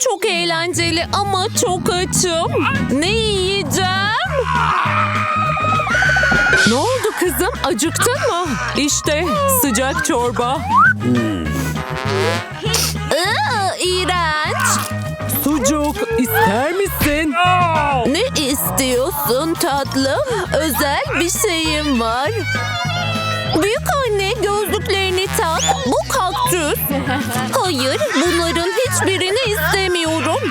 çok eğlenceli ama çok açım. Ne yiyeceğim? Ne oldu kızım? Acıktın mı? İşte sıcak çorba. Iı, iğrenç. Sucuk ister misin? Ne istiyorsun tatlım? Özel bir şeyim var. Büyük anne gözlüklerini tak. Bu kaktüs. Hayır, bunların hiçbirini istemiyorum.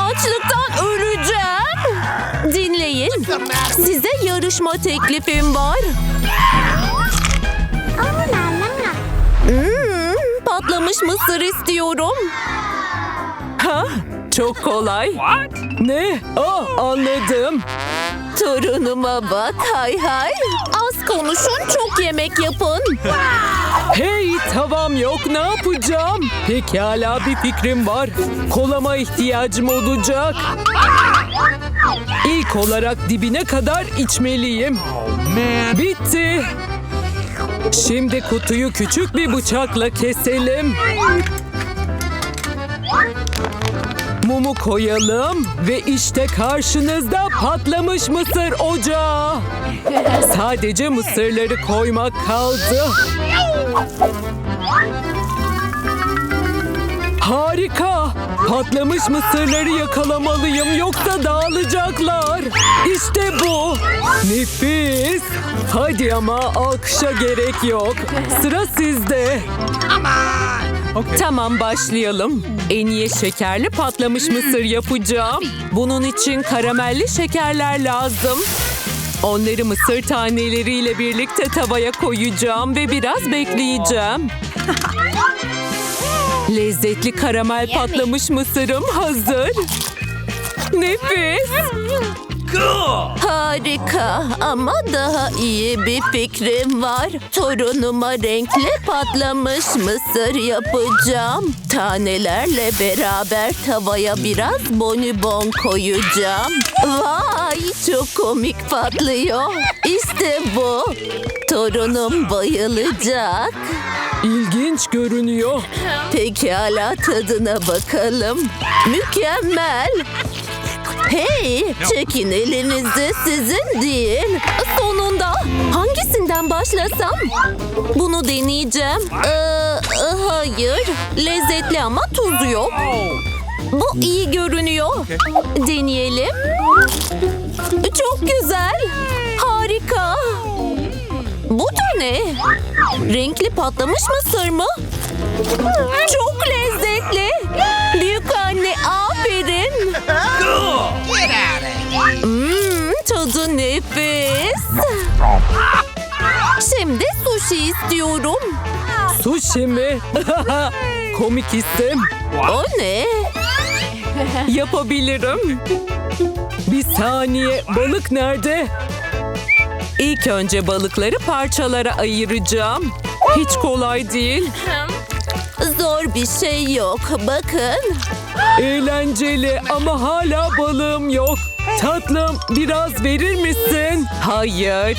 Açlıktan öleceğim. Dinleyin. Size yarışma teklifim var. Hmm, patlamış mısır istiyorum. Ha, çok kolay. Ne? Aa, anladım. Torunuma bak hay hay. Konuşun çok yemek yapın. Hey tavam yok ne yapacağım? Pekala bir fikrim var. Kolama ihtiyacım olacak. İlk olarak dibine kadar içmeliyim. Bitti. Şimdi kutuyu küçük bir bıçakla keselim. Mumu koyalım ve işte karşınızda patlamış mısır ocağı. Sadece mısırları koymak kaldı. Harika! Patlamış mısırları yakalamalıyım yoksa dağılacaklar. İşte bu. Nefis. Hadi ama alkışa gerek yok. Sıra sizde. Tamam başlayalım. En iyi şekerli patlamış mısır yapacağım. Bunun için karamelli şekerler lazım. Onları mısır taneleriyle birlikte tavaya koyacağım ve biraz bekleyeceğim. Lezzetli karamel patlamış mısırım hazır. Nefis. Harika ama daha iyi bir fikrim var. Torunuma renkli patlamış mısır yapacağım. Tanelerle beraber tavaya biraz bonibon koyacağım. Vay çok komik patlıyor. İşte bu. Torunum bayılacak. İlginç görünüyor. Pekala tadına bakalım. Mükemmel. Hey, çekin elinizi sizin değil. Sonunda hangisinden başlasam? Bunu deneyeceğim. Ee, hayır, lezzetli ama tuzu yok. Bu iyi görünüyor. Deneyelim. Çok güzel. Harika. Bu da ne? Renkli patlamış mısır mı? Çok lezzetli. Büyük anne aferin. Nefis. Şimdi sushi istiyorum. Sushi mi? Komik isim. O ne? Yapabilirim. Bir saniye, balık nerede? İlk önce balıkları parçalara ayıracağım. Hiç kolay değil. Zor bir şey yok. Bakın. Eğlenceli ama hala balığım yok. Tatlım biraz verir misin? Hayır.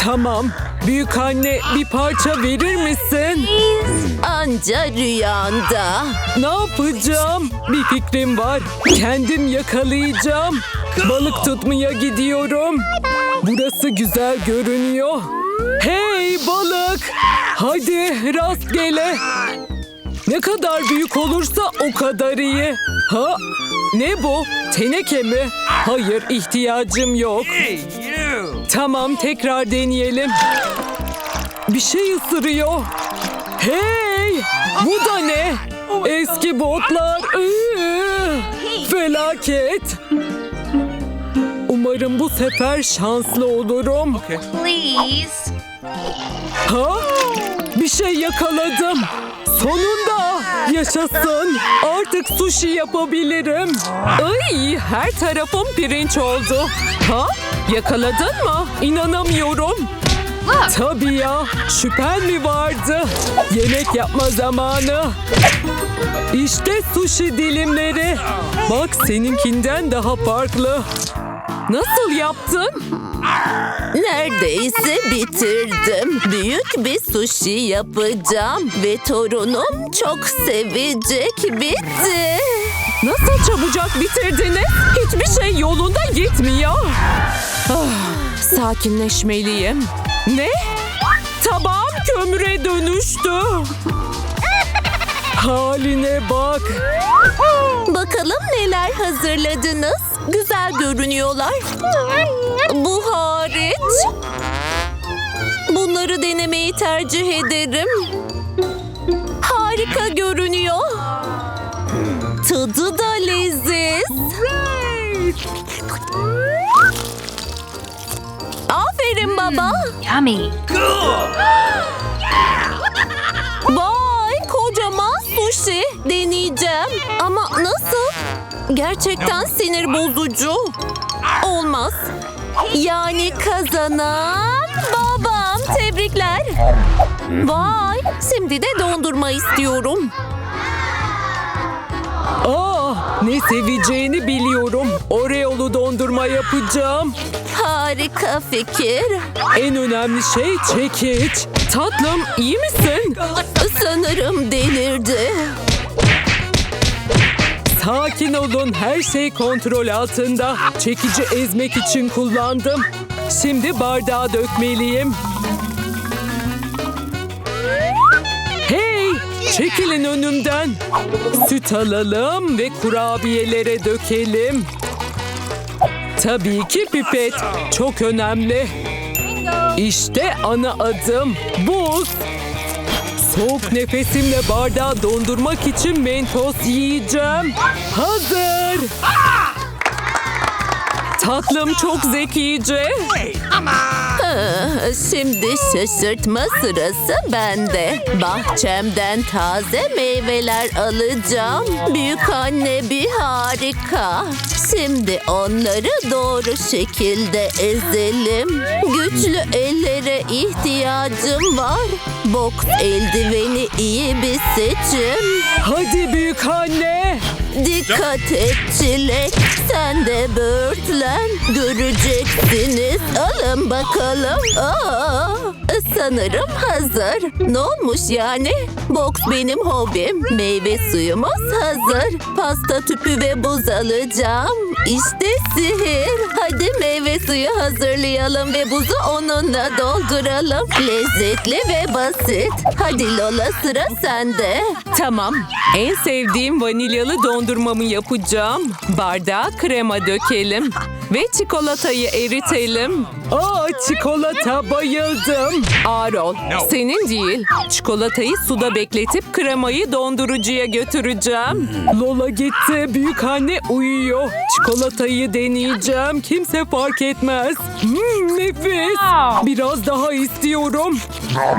Tamam. Büyük anne bir parça verir misin? Anca rüyanda. Ne yapacağım? Bir fikrim var. Kendim yakalayacağım. Balık tutmaya gidiyorum. Burası güzel görünüyor. Hey balık! Hadi rastgele. Ne kadar büyük olursa o kadar iyi. Ha? Ne bu? Teneke mi? Hayır ihtiyacım yok. Tamam tekrar deneyelim. Bir şey ısırıyor. Hey! Bu da ne? Eski botlar. Iı, Felaket. Umarım bu sefer şanslı olurum. Okay. Please. Ha? Bir şey yakaladım. Sonunda yaşasın. Artık sushi yapabilirim. Ay, her tarafım pirinç oldu. Ha? Yakaladın mı? İnanamıyorum. Tabii ya. Şüphen mi vardı? Yemek yapma zamanı. İşte sushi dilimleri. Bak seninkinden daha farklı. Nasıl yaptın? Neredeyse bitirdim. Büyük bir sushi yapacağım ve torunum çok sevecek. Bitti. Nasıl çabucak bitirdiniz? Hiçbir şey yolunda gitmiyor. Ah, sakinleşmeliyim. Ne? Tabağım kömüre dönüştü. Haline bak. Bakalım neler hazırladınız. Güzel görünüyorlar. Bu hariç. Bunları denemeyi tercih ederim. Harika görünüyor. Tadı da leziz. Aferin baba. Yummy. Sushi deneyeceğim. Ama nasıl? Gerçekten sinir bozucu. Olmaz. Yani kazanan babam. Tebrikler. Vay şimdi de dondurma istiyorum. Aa, ne seveceğini biliyorum. Oreo'lu dondurma yapacağım. Harika fikir. En önemli şey çekiç. Tatlım iyi misin? Sanırım delirdi. Sakin olun her şey kontrol altında. Çekici ezmek için kullandım. Şimdi bardağa dökmeliyim. Hey! Çekilin önümden. Süt alalım ve kurabiyelere dökelim. Tabii ki pipet. Çok önemli. İşte ana adım. Buz. Soğuk nefesimle bardağı dondurmak için mentos yiyeceğim. Hazır. Tatlım çok zekice. Şimdi şaşırtma sırası bende. Bahçemden taze meyveler alacağım. Büyük anne bir harika. Şimdi onları doğru şekilde ezelim. Güçlü ellere ihtiyacım var. Boks eldiveni iyi bir seçim. Hadi büyük anne. Dikkat et Çilek. Sen de böğürtlen. Göreceksiniz. Alın bakalım. Aa, sanırım hazır. Ne olmuş yani? Boks benim hobim. Meyve suyumuz hazır. Pasta tüpü ve buz alacağım. İşte sihir. Hadi meyve suyu hazırlayalım ve buzu onunla dolduralım. Lezzetli ve basit. Hadi Lola sıra sende. Tamam. En sevdiğim vanilyalı dondurmamı yapacağım. Bardağa krema dökelim. Ve çikolatayı eritelim. Aa çikolata bayıldım. Arol senin değil. Çikolatayı suda bekletip kremayı dondurucuya götüreceğim. Lola gitti. Büyük anne uyuyor. Çikolatayı deneyeceğim. Kimse fark etmez. Hmm, nefis. Biraz daha istiyorum.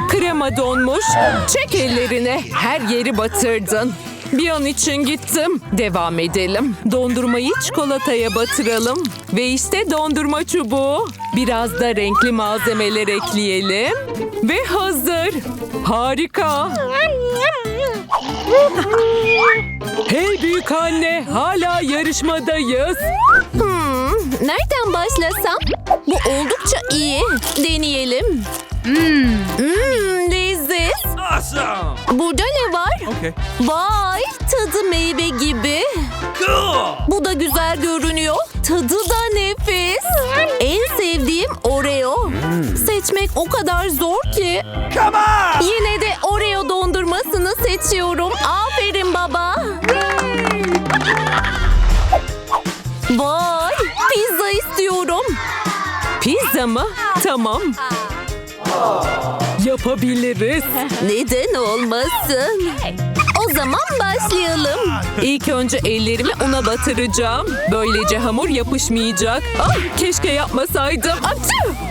Krema donmuş. Çek ellerini. Her yeri batırdın. Bir an için gittim. Devam edelim. Dondurmayı çikolataya batıralım. Ve işte dondurma çubuğu. Biraz da renkli malzemeler ekleyelim. Ve hazır. Harika. Hey büyük anne, hala yarışmadayız. Hmm, nereden başlasam? Bu oldukça iyi. Deneyelim. Hmm, leziz. Awesome! Burada ne var? Okay. Vay, tadı meyve gibi. Cool! Bu da güzel görünüyor. Tadı da nefis. En sevdiğim Oreo. Seçmek o kadar zor ki. Come on! Yine de Oreo dondurmasını seçiyorum. Aferin baba. Vay, pizza istiyorum. Pizza mı? Tamam. Yapabiliriz. Neden olmasın? O zaman başlayalım. İlk önce ellerimi una batıracağım. Böylece hamur yapışmayacak. Ah, keşke yapmasaydım. Apçı!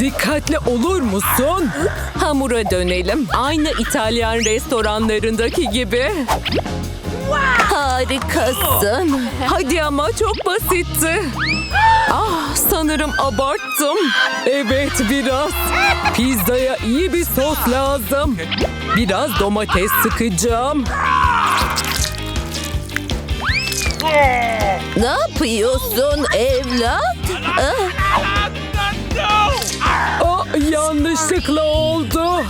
Dikkatli olur musun? Hamura dönelim. Aynı İtalyan restoranlarındaki gibi. Harikasın. Hadi ama çok basitti. Ah sanırım abarttım. Evet biraz. Pizzaya iyi bir sos lazım. Biraz domates sıkacağım. Ne yapıyorsun evlat? Ah, Aa, yanlışlıkla oldu.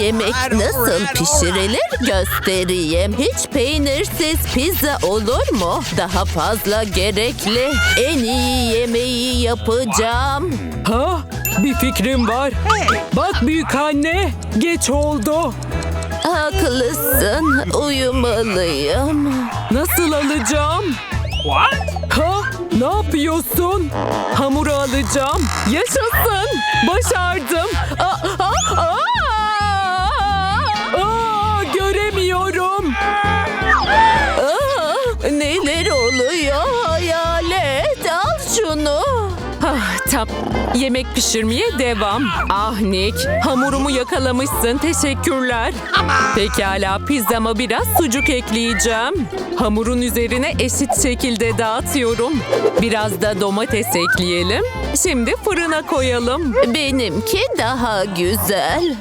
Yemek nasıl pişirilir göstereyim. Hiç peynirsiz pizza olur mu? Daha fazla gerekli. En iyi yemeği yapacağım. Ha? Bir fikrim var. Bak büyük anne, geç oldu. Haklısın. Uyumalıyım. Nasıl alacağım? What? Ha? Ne yapıyorsun? Hamuru alacağım. Yaşasın. Başardım. Aa, aa, aa! Ah, tam yemek pişirmeye devam. Ah Nick, hamurumu yakalamışsın. Teşekkürler. Pekala, pizzama biraz sucuk ekleyeceğim. Hamurun üzerine eşit şekilde dağıtıyorum. Biraz da domates ekleyelim. Şimdi fırına koyalım. Benimki daha güzel.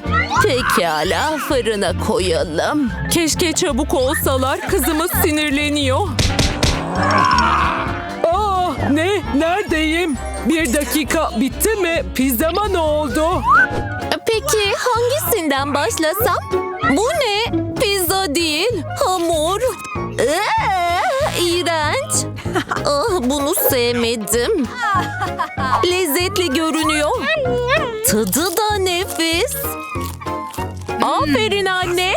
Pekala fırına koyalım. Keşke çabuk olsalar. Kızımız sinirleniyor. Aa, ne? Neredeyim? Bir dakika bitti mi? Pizzama ne oldu? Peki hangisinden başlasam? Bu ne? Pizza değil, hamur. Ee, iğrenç. Ah, bunu sevmedim. Lezzetli görünüyor. Tadı da nefis. Aferin anne.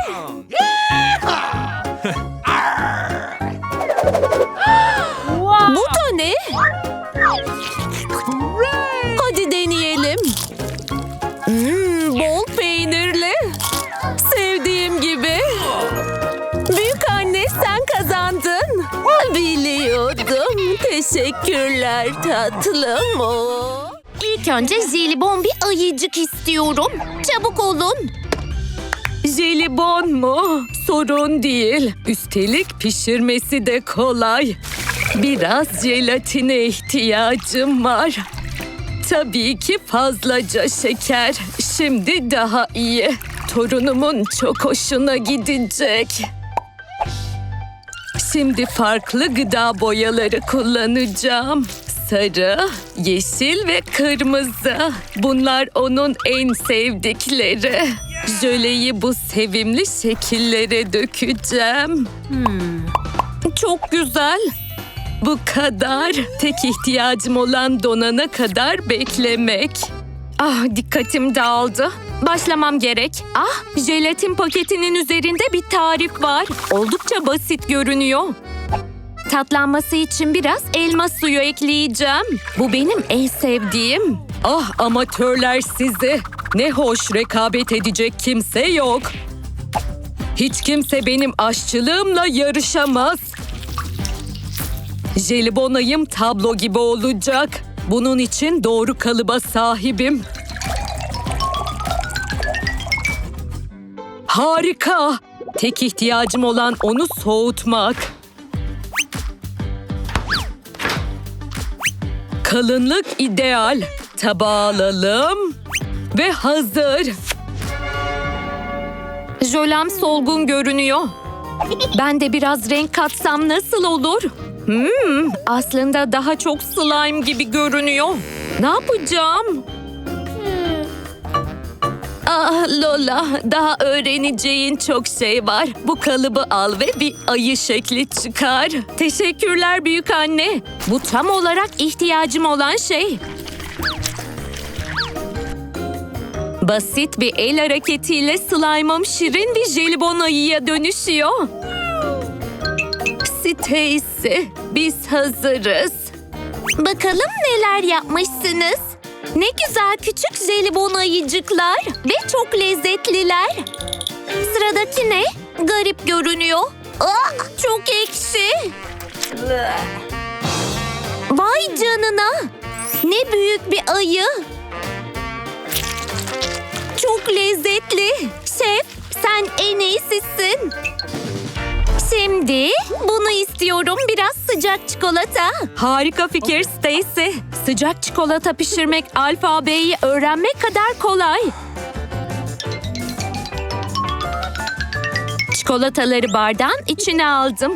Teşekkürler tatlım. Oh. İlk önce jelibon bir ayıcık istiyorum. Çabuk olun. Jelibon mu? Sorun değil. Üstelik pişirmesi de kolay. Biraz jelatine ihtiyacım var. Tabii ki fazlaca şeker. Şimdi daha iyi. Torunumun çok hoşuna gidecek. Şimdi farklı gıda boyaları kullanacağım. Sarı, yeşil ve kırmızı. Bunlar onun en sevdikleri. Jöleyi bu sevimli şekillere dökeceğim. Çok güzel. Bu kadar. Tek ihtiyacım olan donana kadar beklemek. Ah dikkatim dağıldı. Başlamam gerek. Ah jelatin paketinin üzerinde bir tarif var. Oldukça basit görünüyor. Tatlanması için biraz elma suyu ekleyeceğim. Bu benim en sevdiğim. Ah amatörler sizi. Ne hoş rekabet edecek kimse yok. Hiç kimse benim aşçılığımla yarışamaz. Jelibonayım tablo gibi olacak. Bunun için doğru kalıba sahibim. Harika. Tek ihtiyacım olan onu soğutmak. Kalınlık ideal. Tabağa alalım. Ve hazır. Jölem solgun görünüyor. Ben de biraz renk katsam nasıl olur? Hmm, aslında daha çok slime gibi görünüyor. Ne yapacağım? Ah Lola, daha öğreneceğin çok şey var. Bu kalıbı al ve bir ayı şekli çıkar. Teşekkürler büyük anne. Bu tam olarak ihtiyacım olan şey. Basit bir el hareketiyle slime'ım şirin bir jelibon ayıya dönüşüyor. Stacy, biz hazırız. Bakalım neler yapmışsınız. Ne güzel küçük jelibon ayıcıklar ve çok lezzetliler. Sıradaki ne? Garip görünüyor. Aa, çok ekşi. Vay canına. Ne büyük bir ayı. Çok lezzetli. Şef, sen en iyisisin. Şimdi bunu istiyorum biraz sıcak çikolata. Harika fikir Stacy. Sıcak çikolata pişirmek alfabeyi öğrenmek kadar kolay. Çikolataları bardağın içine aldım.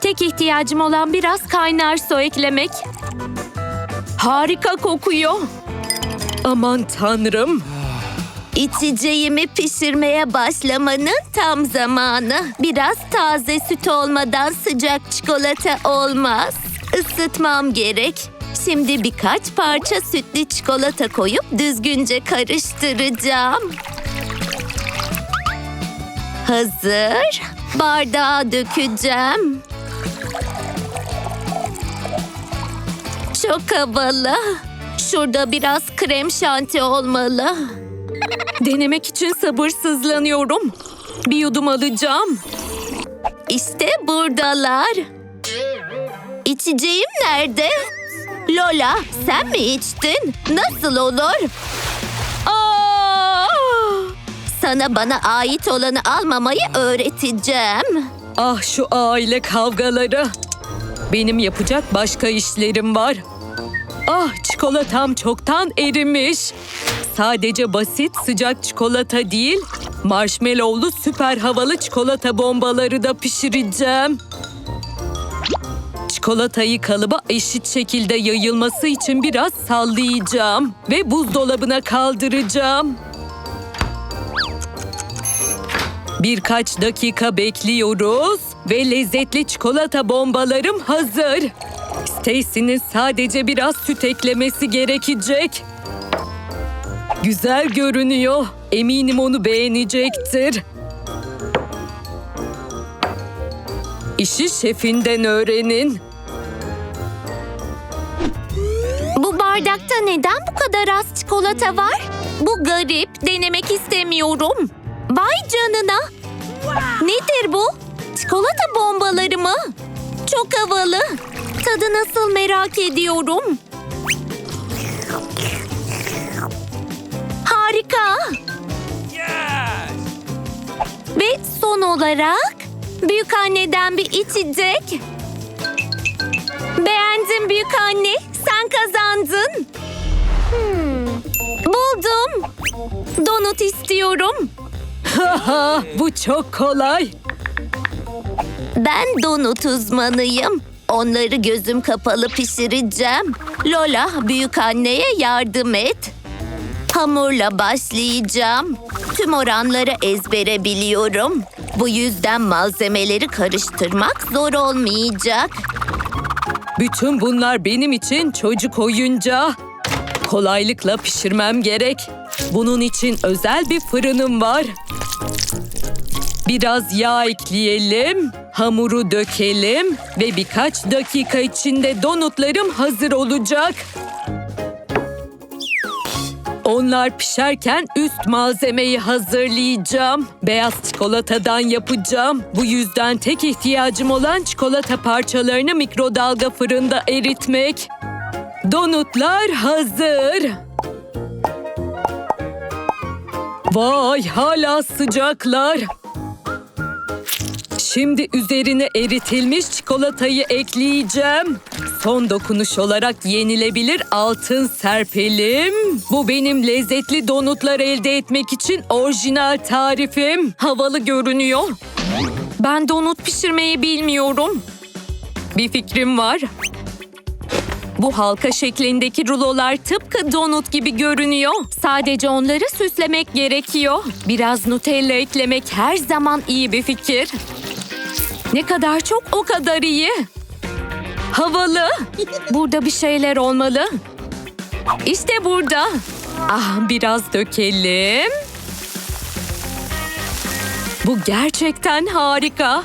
Tek ihtiyacım olan biraz kaynar su eklemek. Harika kokuyor. Aman tanrım. İçeceğimi pişirmeye başlamanın tam zamanı. Biraz taze süt olmadan sıcak çikolata olmaz. Isıtmam gerek. Şimdi birkaç parça sütlü çikolata koyup düzgünce karıştıracağım. Hazır. Bardağa dökeceğim. Çok havalı. Şurada biraz krem şanti olmalı. Denemek için sabırsızlanıyorum. Bir yudum alacağım. İşte buradalar. İçeceğim nerede? Lola sen mi içtin? Nasıl olur? Aa! Sana bana ait olanı almamayı öğreteceğim. Ah şu aile kavgaları. Benim yapacak başka işlerim var. Ah çikolatam çoktan erimiş. Sadece basit sıcak çikolata değil, marshmallowlu süper havalı çikolata bombaları da pişireceğim. Çikolatayı kalıba eşit şekilde yayılması için biraz sallayacağım ve buzdolabına kaldıracağım. Birkaç dakika bekliyoruz ve lezzetli çikolata bombalarım hazır. Stacy'nin sadece biraz süt eklemesi gerekecek. Güzel görünüyor. Eminim onu beğenecektir. İşi şefinden öğrenin. Bu bardakta neden bu kadar az çikolata var? Bu garip. Denemek istemiyorum. Vay canına. Nedir bu? Çikolata bombaları mı? Çok havalı. Tadı nasıl merak ediyorum. Harika. Ve son olarak büyük anneden bir içecek. Beğendim büyük anne. Sen kazandın. Hmm. Buldum. Donut istiyorum. Bu çok kolay. Ben donut uzmanıyım. Onları gözüm kapalı pişireceğim. Lola büyük anneye yardım et. Hamurla başlayacağım. Tüm oranları ezbere biliyorum. Bu yüzden malzemeleri karıştırmak zor olmayacak. Bütün bunlar benim için çocuk oyuncağı. Kolaylıkla pişirmem gerek. Bunun için özel bir fırınım var. Biraz yağ ekleyelim, hamuru dökelim ve birkaç dakika içinde donutlarım hazır olacak. Onlar pişerken üst malzemeyi hazırlayacağım. Beyaz çikolatadan yapacağım. Bu yüzden tek ihtiyacım olan çikolata parçalarını mikrodalga fırında eritmek. Donutlar hazır. Vay hala sıcaklar. Şimdi üzerine eritilmiş çikolatayı ekleyeceğim. Son dokunuş olarak yenilebilir altın serpelim. Bu benim lezzetli donutlar elde etmek için orijinal tarifim. Havalı görünüyor. Ben donut pişirmeyi bilmiyorum. Bir fikrim var. Bu halka şeklindeki rulolar tıpkı donut gibi görünüyor. Sadece onları süslemek gerekiyor. Biraz Nutella eklemek her zaman iyi bir fikir. Ne kadar çok o kadar iyi. Havalı. Burada bir şeyler olmalı. İşte burada. Ah biraz dökelim. Bu gerçekten harika.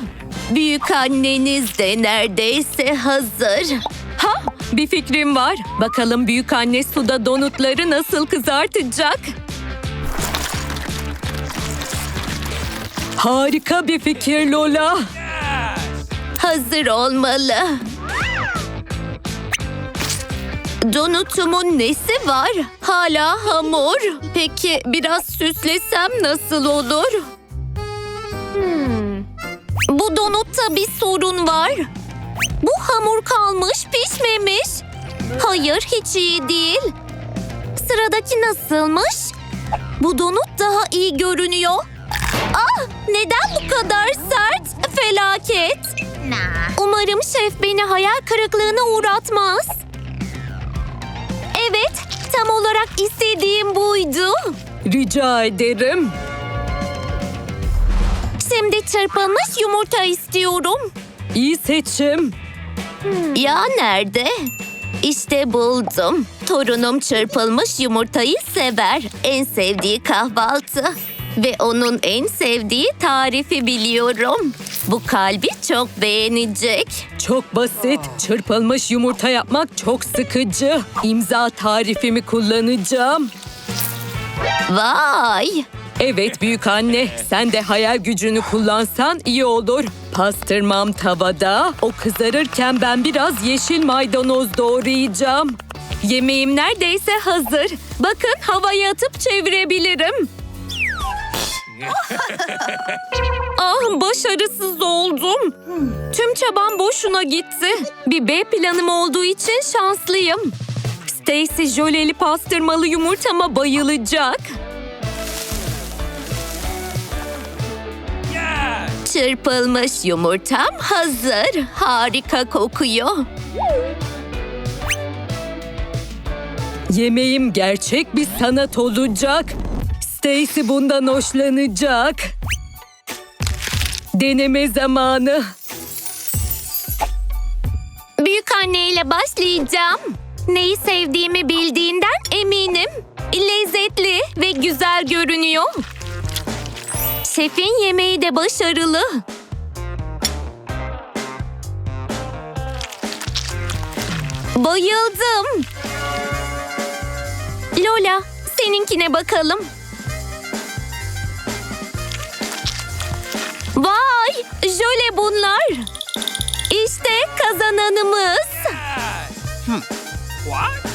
Büyük anneniz de neredeyse hazır. Ha, bir fikrim var. Bakalım büyük anne suda donutları nasıl kızartacak? Harika bir fikir Lola. Hazır olmalı. Donutumun nesi var? Hala hamur. Peki biraz süslesem nasıl olur? Hmm. Bu donutta bir sorun var. Bu hamur kalmış, pişmemiş. Hayır, hiç iyi değil. Sıradaki nasılmış? Bu donut daha iyi görünüyor. Ah, neden bu kadar sert? Felaket. Umarım şef beni hayal kırıklığına uğratmaz. Evet, tam olarak istediğim buydu. Rica ederim. Şimdi çırpılmış yumurta istiyorum. İyi seçim. Ya nerede? İşte buldum. Torunum çırpılmış yumurtayı sever. En sevdiği kahvaltı. Ve onun en sevdiği tarifi biliyorum. Bu kalbi çok beğenecek. Çok basit. Çırpılmış yumurta yapmak çok sıkıcı. İmza tarifimi kullanacağım. Vay! Evet büyük anne, sen de hayal gücünü kullansan iyi olur. Pastırmam tavada, o kızarırken ben biraz yeşil maydanoz doğrayacağım. Yemeğim neredeyse hazır. Bakın havaya atıp çevirebilirim. Ah başarısız oldum. Tüm çabam boşuna gitti. Bir B planım olduğu için şanslıyım. Stacy jöleli pastırmalı yumurtama bayılacak. Çırpılmış yumurtam hazır. Harika kokuyor. Yemeğim gerçek bir sanat olacak. Stacy bundan hoşlanacak. Deneme zamanı. Büyük anneyle başlayacağım. Neyi sevdiğimi bildiğinden eminim. Lezzetli ve güzel görünüyor. Şefin yemeği de başarılı. Bayıldım. Lola, seninkine bakalım. Vay, jöle bunlar. İşte kazananımız. What?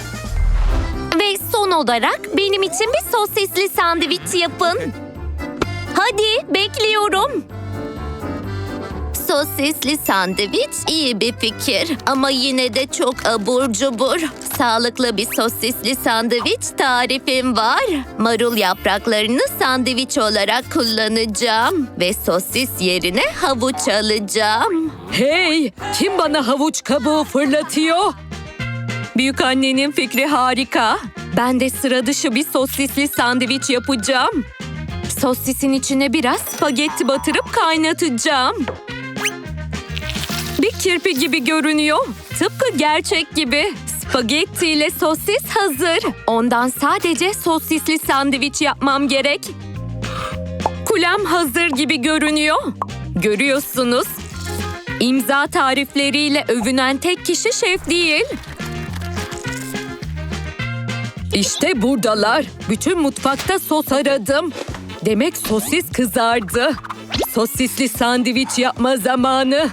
Ve son olarak benim için bir sosisli sandviç yapın. Hadi bekliyorum. Sosisli sandviç iyi bir fikir ama yine de çok abur cubur. Sağlıklı bir sosisli sandviç tarifim var. Marul yapraklarını sandviç olarak kullanacağım ve sosis yerine havuç alacağım. Hey, kim bana havuç kabuğu fırlatıyor? Büyük annenin fikri harika. Ben de sıra dışı bir sosisli sandviç yapacağım. Sosisin içine biraz spagetti batırıp kaynatacağım. Bir kirpi gibi görünüyor. Tıpkı gerçek gibi. Spagetti ile sosis hazır. Ondan sadece sosisli sandviç yapmam gerek. Kulem hazır gibi görünüyor. Görüyorsunuz. İmza tarifleriyle övünen tek kişi şef değil. İşte buradalar. Bütün mutfakta sos aradım. Demek sosis kızardı. Sosisli sandviç yapma zamanı.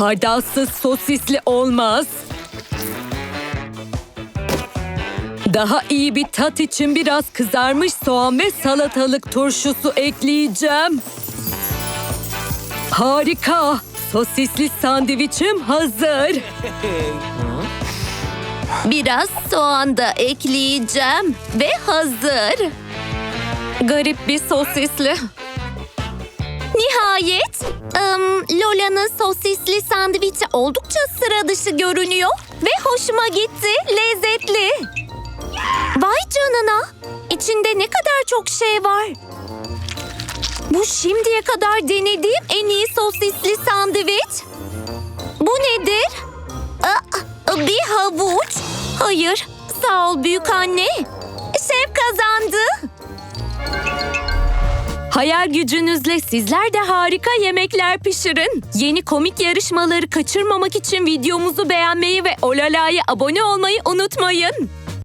Hardalsız sosisli olmaz. Daha iyi bir tat için biraz kızarmış soğan ve salatalık turşusu ekleyeceğim. Harika! Sosisli sandviçim hazır. Biraz soğan da ekleyeceğim ve hazır. Garip bir sosisli. Nihayet ım, Lola'nın sosisli sandviçi oldukça sıra dışı görünüyor ve hoşuma gitti. Lezzetli. Vay canına. İçinde ne kadar çok şey var. Bu şimdiye kadar denediğim en iyi sosisli sandviç. Bu nedir? Bir havuç. Hayır. Sağ ol büyük anne. Şef kazandı. Hayal gücünüzle sizler de harika yemekler pişirin. Yeni komik yarışmaları kaçırmamak için videomuzu beğenmeyi ve Olala'ya abone olmayı unutmayın.